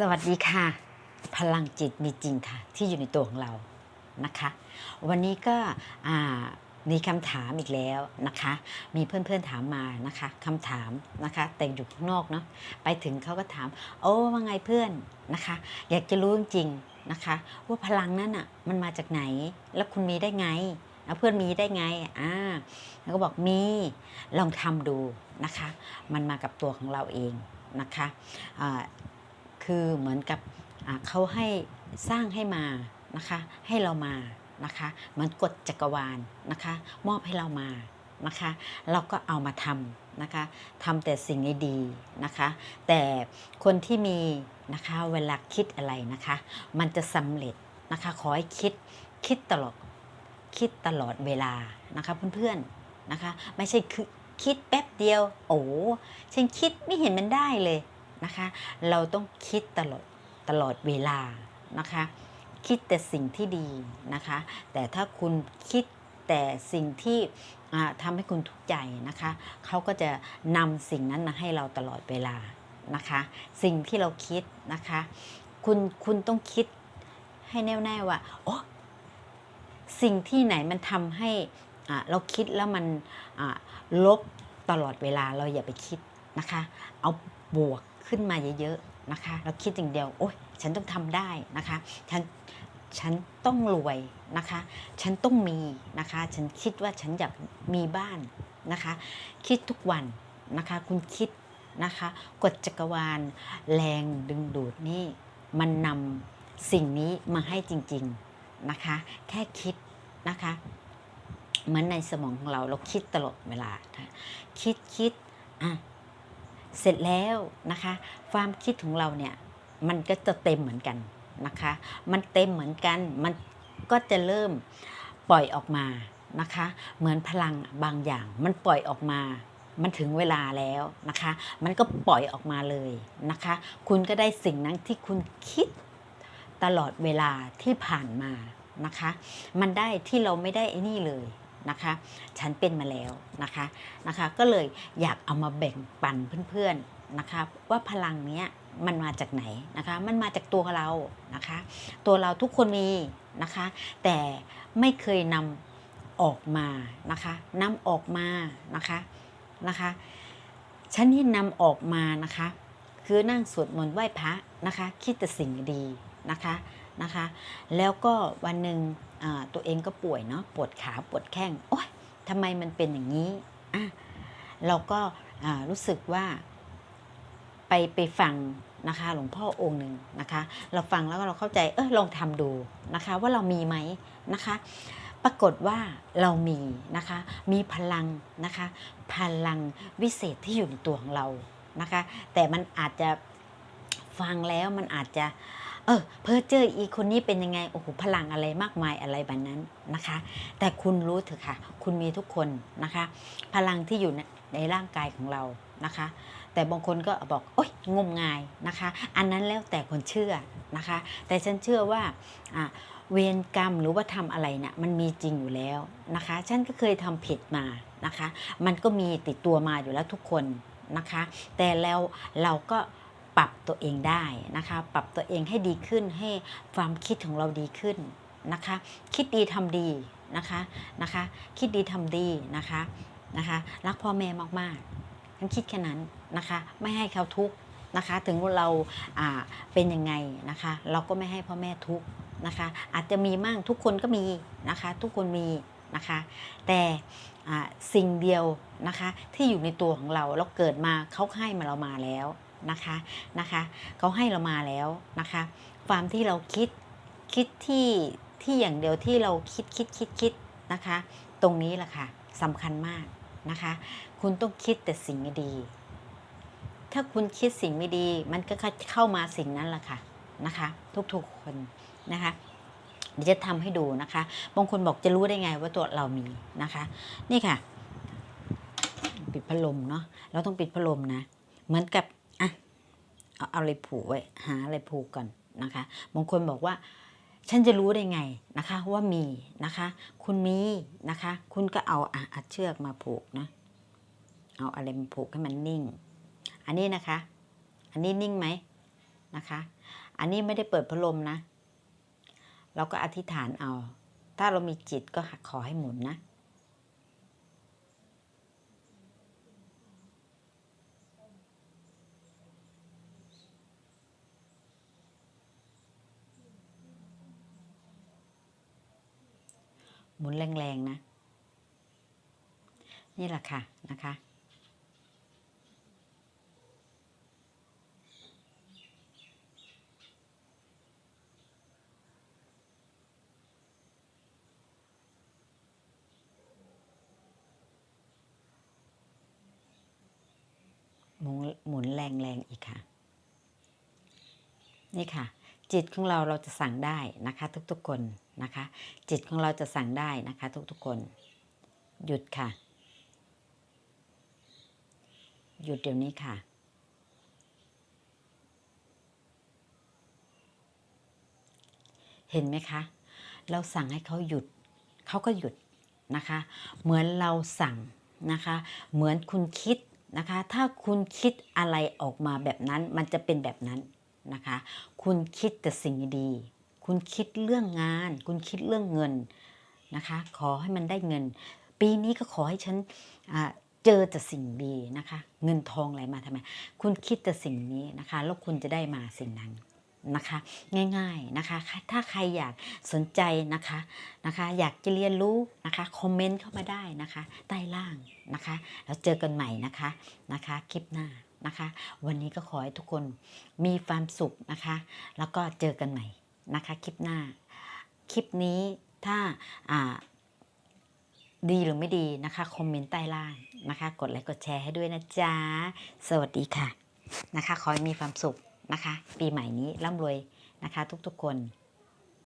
สวัสดีค่ะ พลังจิตมีจริงค่ะ ที่อยู่ในตัวของเรานะคะ วันนี้ก็มีคำถามอีกแล้วนะคะ มีเพื่อนๆถามมานะคะคำถามนะคะ แต่อยู่ข้างนอกเนาะไปถึงเขาก็ถาม โอ้ว่าไงเพื่อนนะคะ อยากจะรู้จริงๆนะคะ ว่าพลังนั้นอะมันมาจากไหนแล้วคุณมีได้ไงแล้วเพื่อนมีได้ไง อ่า แล้วก็บอกมี ลองทำดูนะคะ มันมากับตัวของเราเองนะคะอ่า คือเหมือนกับเขาให้สร้างให้มานะคะให้เรามานะคะเหมือนกฎจักรวาลนะคะ มอบให้เรามานะคะ เราก็เอามาทำนะคะทำแต่สิ่งดีๆนะคะ แต่คนที่มีนะคะเวลาคิดอะไรนะคะ มันจะสำเร็จนะคะขอให้คิดคิดตลอดคิดตลอดเวลานะคะเพื่อนๆนะคะ ไม่ใช่คือคิดแป๊บเดียว โอ้ฉันคิดไม่เห็นมันได้เลย นะคะ เราต้องคิดตลอดตลอดเวลานะคะ คิดแต่สิ่งที่ดีนะคะ แต่ถ้าคุณคิดแต่สิ่งที่ทำให้คุณทุกข์ใจนะคะเขาก็จะนำสิ่งนั้นมาให้เราตลอดเวลานะคะ สิ่งที่เราคิดนะคะ คุณคุณต้องคิดให้แน่วแน่ว่าโอ้สิ่งที่ไหนมันทำให้เราคิดแล้วมันลบตลอดเวลาเราอย่าไปคิดนะคะ เอาบวก ขึ้นมาเยอะๆนะคะ เราคิดอย่างเดียวโอ๊ยฉันต้องทำได้นะคะฉันฉันต้องรวยนะคะ ฉันต้องมีนะคะ ฉันคิดว่าฉันอยากมีบ้านนะคะ คิดทุกวันนะคะ คุณคิดนะคะกฎจักรวาลแรงดึงดูดนี่มันนำสิ่งนี้มาให้จริงๆนะคะ แค่คิดนะคะเหมือนในสมองของเราเราคิดตลอดเวลา คิดคิดอะ เสร็จแล้วนะคะ ความคิดของเราเนี่ยมันก็จะเต็มเหมือนกันนะคะ มันเต็มเหมือนกัน มันก็จะเริ่มปล่อยออกมานะคะ เหมือนพลังบางอย่าง มันปล่อยออกมามันถึงเวลาแล้วนะคะ มันก็ปล่อยออกมาเลยนะคะ คุณก็ได้สิ่งนั้นที่คุณคิดตลอดเวลาที่ผ่านมานะคะ มันได้ที่เราไม่ได้ไอ้นี่เลย นะคะ ฉันเป็นมาแล้วนะคะนะคะ ก็เลยอยากเอามาแบ่งปันเพื่อนๆนะคะ ว่าพลังเนี้ยมันมาจากไหนนะคะ มันมาจากตัวเรานะคะ ตัวเราทุกคนมีนะคะ แต่ไม่เคยนำออกมานะคะนำออกมานะคะนะคะฉันนี่นำออกมานะคะ คือนั่งสวดมนต์ไหว้พระนะคะ คิดแต่สิ่งดีนะคะนะคะ แล้วก็วันหนึ่ง ตัวเองก็ป่วยเนาะปวดขาปวดแข้งโอ๊ยทำไมมันเป็นอย่างนี้อะเราก็รู้สึกว่าไปไปฟังนะคะหลวงพ่อองค์หนึ่งนะคะ เราฟังแล้วก็เราเข้าใจเออลองทำดูนะคะ ว่าเรามีไหมนะคะ ปรากฏว่าเรามีนะคะ มีพลังนะคะ พลังวิเศษที่อยู่ในตัวของเรานะคะ แต่มันอาจจะฟังแล้วมันอาจจะ เออเพอเจออีคนนี้เป็นยังไงโอ้โหพลังอะไรมากมายอะไรแบบนั้นนะคะ แต่คุณรู้เถอะค่ะ คุณมีทุกคนนะคะ พลังที่อยู่ในร่างกายของเรานะคะ แต่บางคนก็บอกโอ๊ยงมงายนะคะ อันนั้นแล้วแต่คนเชื่อนะคะ แต่ฉันเชื่อว่าเวรกรรมหรือว่าทำอะไรเนี่ยมันมีจริงอยู่แล้วนะคะ ฉันก็เคยทำผิดมานะคะ มันก็มีติดตัวมาอยู่แล้วทุกคนนะคะ แต่แล้วเราก็ ปรับตัวเองได้นะคะ ปรับตัวเองให้ดีขึ้นให้ความคิดของเราดีขึ้นนะคะ คิดดีทำดีนะคะนะคะ คิดดีทำดีนะคะนะคะ รักพ่อแม่มากๆฉันคิดแค่นั้นนะคะ ไม่ให้เขาทุกข์นะคะ ถึงเราเป็นยังไงนะคะ เราก็ไม่ให้พ่อแม่ทุกข์นะคะ อาจจะมีมั่งทุกคนก็มีนะคะ ทุกคนมีนะคะ แต่สิ่งเดียวนะคะที่อยู่ในตัวของเราเราเกิดมาเขาให้มาเรามาแล้ว นะคะนะคะเขาให้เรามาแล้วนะคะ ความที่เราคิดคิดที่ที่อย่างเดียวที่เราคิดคิดคิดคิดนะคะ ตรงนี้แหละค่ะสำคัญมากนะคะ คุณต้องคิดแต่สิ่งดี ถ้าคุณคิดสิ่งไม่ดี มันก็เข้ามาสิ่งนั้นแหละค่ะนะคะ ทุกๆคนนะคะเดี๋ยวจะทำให้ดูนะคะ บางคนบอกจะรู้ได้ไงว่าตัวเรามีนะคะ นี่ค่ะ ปิดพัดลมเนาะ เราต้องปิดพัดลมนะ เหมือนกับ เอาอะไรผูกไว้หาอะไรผูกก่อนนะคะบางคนบอกว่า ฉันจะรู้ได้ไงนะคะว่ามีนะคะ คุณมีนะคะ คุณก็เอาอะเอาเชือกมาผูกนะเอาอะไรมาผูกให้มันนิ่ง อันนี้นะคะ อันนี้นิ่งไหมนะคะ อันนี้ไม่ได้เปิดพัดลมนะ เราก็อธิษฐานเอา ถ้าเรามีจิตก็ขอให้หมุนนะ หมุนแรงๆนะ นี่แหละค่ะนะคะ หมุนแรงๆอีกค่ะ นี่ค่ะ จิตของเราเราจะสั่งได้นะคะ ทุกๆคนนะคะ จิตของเราจะสั่งได้นะคะ ทุกๆคน หยุดค่ะ หยุดเดี๋ยวนี้ค่ะเห็นไหมคะ เราสั่งให้เขาหยุด เขาก็หยุดนะคะ เหมือนเราสั่งนะคะ เหมือนคุณคิดนะคะ ถ้าคุณคิดอะไรออกมาแบบนั้น มันจะเป็นแบบนั้น นะคะ คุณคิดแต่สิ่งดี คุณคิดเรื่องงาน คุณคิดเรื่องเงินนะคะ ขอให้มันได้เงิน ปีนี้ก็ขอให้ฉันเจอแต่สิ่งดีนะคะ เงินทองไหลมาทำไม คุณคิดแต่สิ่งนี้นะคะ แล้วคุณจะได้มาสิ่งนั้นนะคะ ง่ายๆนะคะ ถ้าใครอยากสนใจนะคะนะคะ อยากจะเรียนรู้นะคะคอมเมนต์เข้ามาได้นะคะ ใต้ล่างนะคะ แล้วเจอกันใหม่นะคะนะคะ คลิปหน้า นะคะ วันนี้ก็ขอให้ทุกคนมีความสุขนะคะ แล้วก็เจอกันใหม่นะคะคลิปหน้า คลิปนี้ถ้าอ่าดีหรือไม่ดีนะคะ คอมเมนต์ใต้ล่างนะคะ กดไลค์กดแชร์ให้ด้วยนะจ๊ะ สวัสดีค่ะนะคะ ขอให้มีความสุขนะคะ ปีใหม่นี้ร่ำรวยนะคะ ทุกๆคน